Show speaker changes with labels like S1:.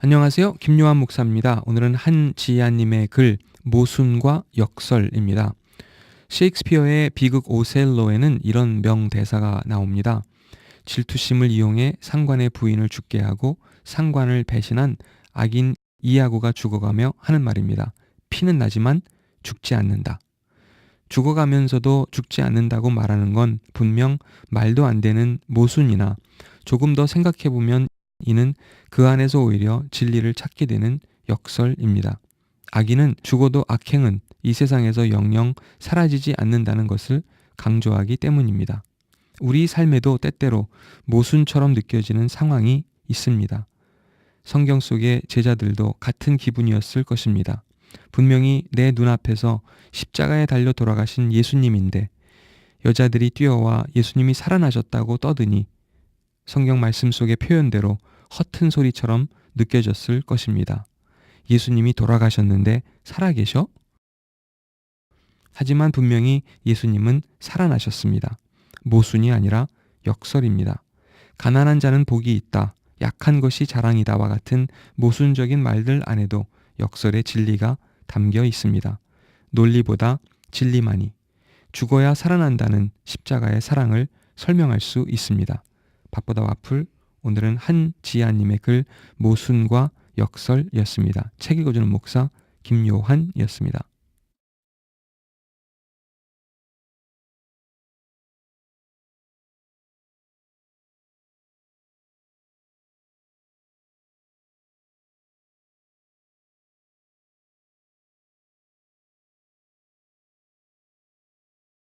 S1: 안녕하세요. 김요한 목사입니다. 오늘은 한지아님의 글 모순과 역설입니다. 셰익스피어의 비극 오셀로에는 이런 명대사가 나옵니다. 질투심을 이용해 상관의 부인을 죽게 하고 상관을 배신한 악인 이야고가 죽어가며 하는 말입니다. 피는 나지만 죽지 않는다. 죽어가면서도 죽지 않는다고 말하는 건 분명 말도 안 되는 모순이나 조금 더 생각해보면 이는 그 안에서 오히려 진리를 찾게 되는 역설입니다. 악인은 죽어도 악행은 이 세상에서 영영 사라지지 않는다는 것을 강조하기 때문입니다. 우리 삶에도 때때로 모순처럼 느껴지는 상황이 있습니다. 성경 속의 제자들도 같은 기분이었을 것입니다. 분명히 내 눈앞에서 십자가에 달려 돌아가신 예수님인데 여자들이 뛰어와 예수님이 살아나셨다고 떠드니 성경 말씀 속의 표현대로 허튼 소리처럼 느껴졌을 것입니다. 예수님이 돌아가셨는데 살아계셔? 하지만 분명히 예수님은 살아나셨습니다. 모순이 아니라 역설입니다. 가난한 자는 복이 있다. 약한 것이 자랑이다와 같은 모순적인 말들 안에도 역설의 진리가 담겨 있습니다. 논리보다 진리만이 죽어야 살아난다는 십자가의 사랑을 설명할 수 있습니다. 바쁘다 와플 오늘은 한지아님의 글 모순과 역설이었습니다. 책 읽어주는 목사 김요한이었습니다.